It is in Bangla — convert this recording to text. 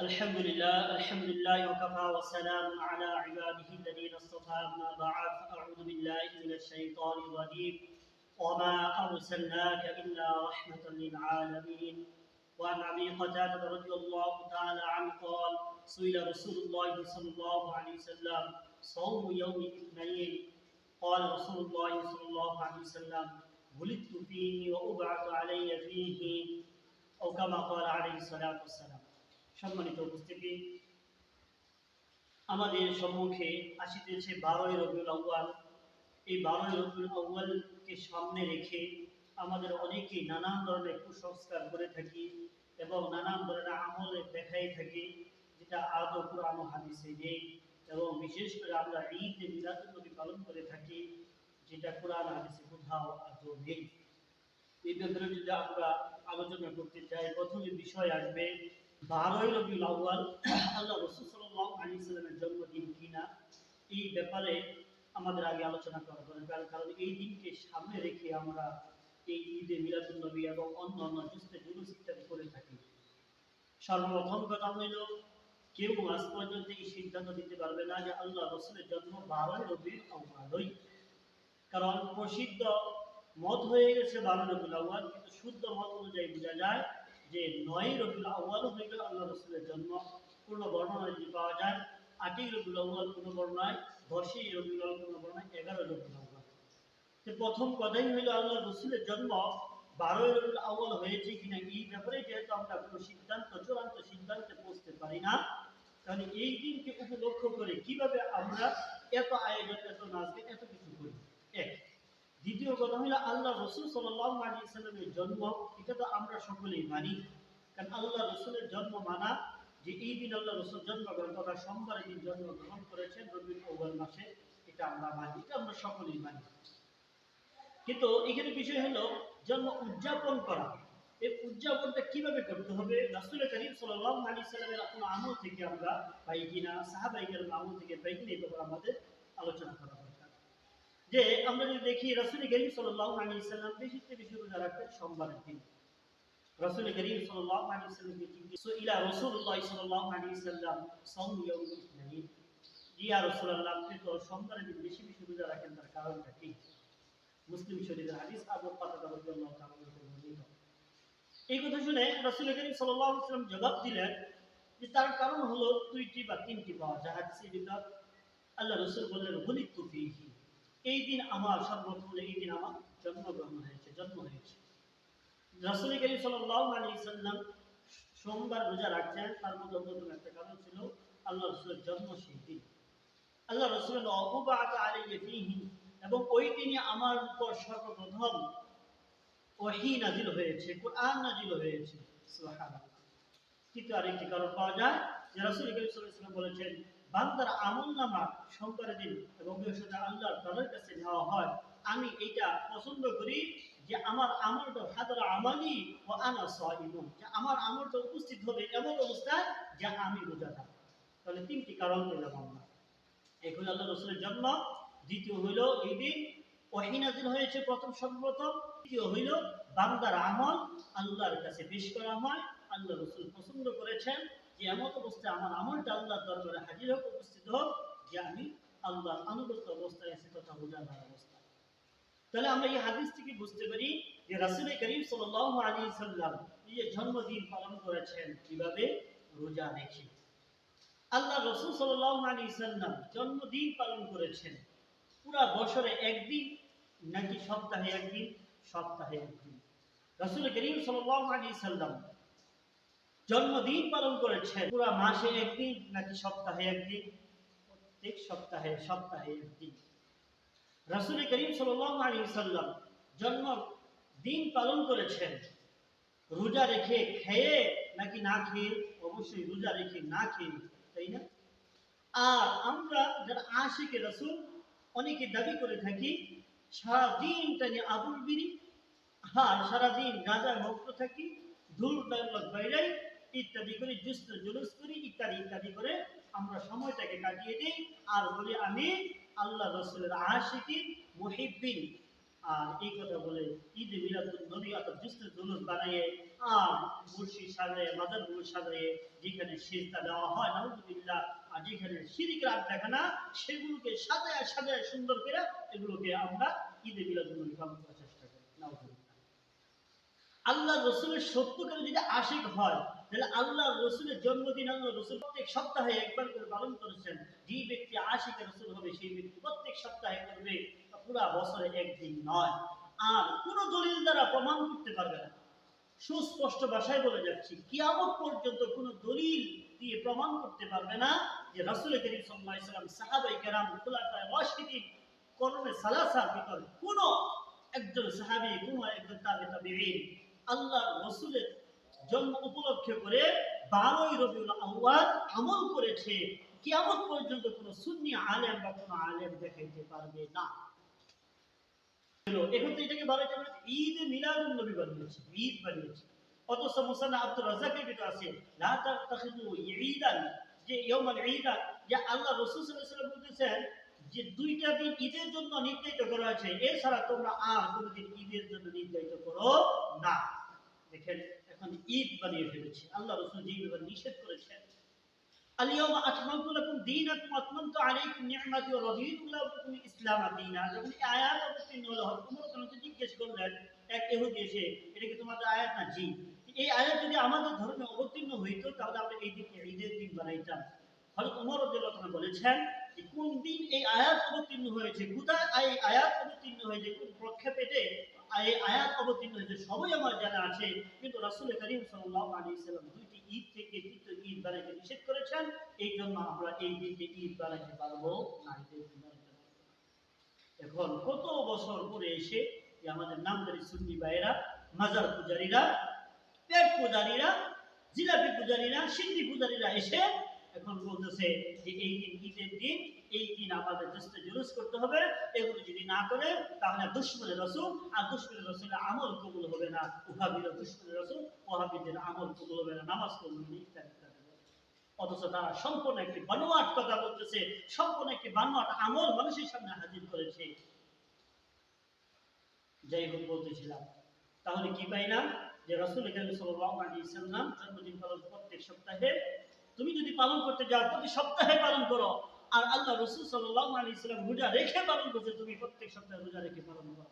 الحمد لله الحمد لله وكفى وسلام على عباده الذين اصطفى أما بعد. فأعوذ بالله من الشيطان الرجيم. وما أرسلناك إلا رحمة للعالمين. وعن أبي قتادة رضي الله تعالى عنه قال سئل رسول الله صلى الله عليه وسلم صوم يوم الاثنين قال رسول الله صلى الله عليه وسلم ولدت فيه وأبعث علي فيه أو كما قال عليه الصلاة والسلام. সম্মানিত উপস্থিতি। আমাদের সম্মুখে আসিতেছে বারোই রবিউল আউ্য়াল। এই বারোই রবিউল আউ্য়ালকে সামনে রেখে আমাদের অনেকেই নানান ধরনের কুসংস্কার করে থাকি এবং নানান ধরনের আমলে দেখাই থাকি, যেটা আদৌ কোরআন হাদিসে নেই। এবং বিশেষ করে আমরা ঈদ মিলাদুল্নবী পালন করে থাকি, যেটা কোরআন হাদিসে কোথাও আদৌ নেই। এই ব্যাপারে যদি আমরা আলোচনা করতে চাই, প্রথমে বিষয় আসবে বারোই রবিউল আউ্য়াল আল্লাহ আলাইহি সাল্লামের জন্মদিন কিনা, এই ব্যাপারে আমাদের আগে আলোচনা করা দরকার। কারণ এই দিনকে সামনে রেখে আমরা এই ঈদে মিলাদুল নবী এবং অন্য অন্য জুস্তে জুলুস ইত্যাদি করে থাকি। সর্বপ্রথম কথা হইল, কেউ আজ পর্যন্ত এই সিদ্ধান্ত দিতে পারবে না যে আল্লাহ রসুলের জন্ম বারোই আউ্য়ালই। কারণ প্রসিদ্ধ মত হয়ে গেছে বারো রবিউল কিন্তু শুদ্ধ মত অনুযায়ী বোঝা যায় যে নয় রবিউল আউ্য়াল হয়ে গেল আল্লাহ রসুলের জন্ম, পূর্ণ বর্ণনা যদি পাওয়া যায়, আটই রবিউল আউ্য়াল পূর্ণ বর্ণায় দশই রবিউল আউ্য়াল পূর্ণ বর্ণায় এগারো রবিউল আউ্য়াল। তো প্রথম কথাই হইল আল্লাহ রসুলের জন্ম, বারোই রবিউল আউ্য়াল হয়েছে কিনা এই ব্যাপারে যেহেতু আমরা কোনো সিদ্ধান্ত, চূড়ান্ত সিদ্ধান্তে পৌঁছতে পারি না কারণ এই দিনকে উপলক্ষ করে কীভাবে আমরা এত আয়োজন এত নাচবে এত কিছু করি? এক দ্বিতীয় কথা হলো আল্লাহ রসুল সাল্লাল্লাহু আলাইহি সাল্লামের জন্ম, এটা তো আমরা সকলেই মানি। কারণ আল্লাহ রসুলের জন্ম মানা যে এই দিন আল্লাহ রসুল জন্মগ্রহণ তথা সোমবারের দিন জন্মগ্রহণ করেছেন রবিউল আউ্য়াল মাসে, এটা আমরা মানি, এটা আমরা সকলেই মানি। কিন্তু এখানে বিষয় হলো জন্ম উদযাপন করা। এই উদযাপনটা কীভাবে করতে হবে? রাসুল করিম সাল্লাল্লাহু আলাইহি সাল্লামের কোনো আমল থেকে আমরা পাই কিনা? সাহাবাইকের আমল থেকে পাই কিনা, এই ব্যাপারে আমাদের আলোচনা করা যে আমরা যদি দেখি রাসুল করিম সাল্লাল্লাহু আলাইহি সাল্লাম বেশি থেকে বেশি রোজা সোমবারের দিন রাসূল করিম সাল্লাল্লাহু আলাইহি সাল্লাম, সাওম ইয়াউম ইসনাইন ইয়া আপনি তো সোমবারের দিন বেশি বেশি রোজা রাখেন, তার কারণটা কি? মুসলিম শরীফের হাদিস আবু বর্ণিত। এই কথা শুনে রাসূল করিম সাল্লাল্লাহু আলাইহি সাল্লাম জবাব দিলেন যে, তার কারণ হলো দুইটি বা তিনটি পাওয়া যায়। হাদিসের আল্লাহ রাসূল বললেন হুলিতু ফীহি। এই দিন আমার সর্বপ্রথম, এই দিন আমার জন্মগ্রহণ হয়েছে, জন্ম হয়েছে। রাসুল করিম সাল্লাল্লাহু আলাইহি সাল্লাম সোমবার রোজা রাখছেন, তার মধ্যে অন্যতম একটা কারণ ছিল আল্লাহ রসুলের জন্ম সেই দিন। আল্লাহ রসুলের অবুবাত আলাইহি ফিহি, এবং ওই দিনে আমার উপর সর্বপ্রথম ওহি নাজিল হয়েছে, কোরআন নাজিল হয়েছে। তৃতীয় আরেকটি কারণ পাওয়া যায় যে রাসূল করিম সাল্লাম বলেছেন, বান্দার আমল নামা সোমবারের দিন এবং বৃহস্পতিবার আল্লাহর তাদের কাছে নেওয়া হয়। আমি এটা পছন্দ করি যে আমার ও আনা যে আমার উপস্থিত হবে এমন যে আমি রোজা তাহলে তিনটি কারণ আমরা। এক আল্লাহ রসুলের জন্ম, দ্বিতীয় হইল এই দিন ওহিনাজিল হয়েছে প্রথম সর্বপ্রথম, তৃতীয় হইল বান্দার আমল, আল্লাহর কাছে পেশ করা হয়। আল্লাহ রসুল পছন্দ করেছেন যে এমন অবস্থায় আমার আমলটা আল্লাহর দরবারে হাজির হোক, উপস্থিত হোক, যে আমি আল্লাহর আনুগত্য অবস্থায় আছি তথা রোজাদার অবস্থায়। তাহলে আমরা এই হাদিস থেকে বুঝতে পারি যে রাসুল করিম সাল্লাল্লাহু আলাইহি সাল্লাম এই জন্মদিন পালন করেছেন কীভাবে? রোজা রেখে। আল্লাহ রসুল সাল্লাল্লাহু আলাইহি সাল্লাম জন্মদিন পালন করেছেন। পুরা বছরে একদিন নাকি সপ্তাহে একদিন? সপ্তাহে একদিন। রাসুল করিম সাল্লাল্লাহু আলাইহি সাল্লাম জন্মদিন পালন করেছেন। পুরা মাসে একদিন নাকি সপ্তাহে একদিন? প্রত্যেক সপ্তাহে সপ্তাহে একদিন। রাসুল করিম সাল্লাম জন্ম দিন পালন করেছেন। রোজা রেখে খেয়ে নাকি না খেয়ে? অবশ্যই রোজা রেখে না খেয়ে, তাই না? আর আমরা যারা আশিকে রাসুল, অনেকে দাবি করে থাকি, সারাদিন টানি আবুল বিড়ি আর সারাদিন গাঁজায় মুক্ত থাকি, ধুল বাইরাই ইত্যাদি করে জুস্ত জুলুস করি, ইত্যাদি ইত্যাদি করে আমরা সময়টাকে কাটিয়ে দিই আর বলি, আমি আল্লাহ রসুলের আশিকি মুহিব্বিন। আর এই কথা বলে ঈদ মিলাদুল নবী অর্থাৎ জুসনে জুলুস বানিয়ে, আর মুর্শি সাজায়ে মাজারগুলো সাজায়ে যেখানে সিজদা দেওয়া হয়, নাউজুবিল্লাহ, আর যেখানে শিরিকের আড্ডাখানা সেগুলোকে সাজায় সাজায় সুন্দর করে এগুলোকে আমরা ঈদে মিলাদুল নবী পালন করার চেষ্টা করি। আল্লাহ রসুলের সত্যকারে যদি আশিক হয় তাহলে আল্লাহ রসুলের জন্মদিন আল্লাহ রসুল প্রত্যেক সপ্তাহে একবার করে পালন করেছেন। যে ব্যক্তি আশিক রসুল হবে, সেই ব্যক্তি প্রত্যেক সপ্তাহে করবে। পুরা বছরে একদিন নয়। আর কোন দলিল দ্বারা প্রমাণ করতে পারবে না। সুস্পষ্ট ভাষায় বলে যাচ্ছি, কিয়ামত পর্যন্ত কোন দলিল দিয়ে প্রমাণ করতে পারবে না যে রাসূল করিম সাল্লাল্লাহু আলাইহি সাল্লাম সাহাবায়ে কেরাম, খুলাফায়ে রাশিদিন করণে সালাসার ভিতর কোন একজন সাহাবী, কোন একজন তাবে তাবিঈন, আল্লাহর রসুলের জন্ম উপলক্ষে করে বারোই রবিউল আউয়াল আমল করেছে। কিয়ামত পর্যন্ত কোনো সুন্নি আলেম বা কোনো আলেম দেখাইতে পারবে না। ঈদান যে ঈদের জন্য করা হয়েছে তোমরা ঈদের জন্য নির্ধারিত করো না। দেখেন ঈদ বানিয়ে আল্লাহ রসুল নিষেধ করেছেন। আলিয়াম লাকুম লাকুম ইসলাম যখন আয়াত অবতীর্ণ হলো জিজ্ঞেস করলেন, এক ইহুদি এসে, এটা কি তোমাদের আয়াত না জি এই আয়াত যদি আমাদের ধর্মে অবতীর্ণ হইতো, তাহলে আমরা এই দিনকে ঈদের দিন বানাইতাম। হযরত ওমর রাদিয়াল্লাহু বলেছেন কোন দিন এই আয়াত অবতীর্ণ হয়েছে, কোথায় এই আয়াত অবতীর্ণ হয়েছে, কোন প্রক্ষেপেটে আয়াত অবতীর্ণ হয়েছে। সবই আমার জানা আছে। কিন্তু রাসূল করিম আলাইহি সাল্লাম দুইটি ঈদ থেকে তৃতীয় ঈদ নিষেধ করেছেন। এই জন্য আমরা এই দিনকে ঈদ। এখন কত বছর পরে এসে যে আমাদের নামদারি সুন্নি মাজার পূজারীরা, পেট পূজারীরা, জিলাপি পূজারীরা সিন্নি পূজারীরা এসে এখন বলতেছে যে এই দিন ঈদের দিন, এই দিন আমাদের দোস্তে জুলুস করতে হবে। এগুলো যদি না করে, তাহলে দুশ্মনের রসুল, আর দুশ্মনের রসুলের আমল কবুল হবে না। উহাবির দুশ্মনের রসুল ওহাবিদের আমল কবুল হবে না। নামাজ কবুল ইত্যাদি। অথচ তারা সম্পূর্ণ একটি বানোয়াট কথা বলতেছে, সম্পূর্ণ একটি বানোয়াট আমল মানুষের সামনে হাজির করেছে। যাই হোক বলতেছিলাম। তাহলে কি পাই না যে রসুল করিম সাল্লাম জন্মদিন পালন প্রত্যেক সপ্তাহে তুমি যদি পালন করতে যাও, প্রতি সপ্তাহে পালন করো। আর আল্লাহ রসুল সাল্লাহ আলী ইসলাম রোজা রেখে পালন করছে, তুমি প্রত্যেক সপ্তাহে রোজা রেখে পালন করো।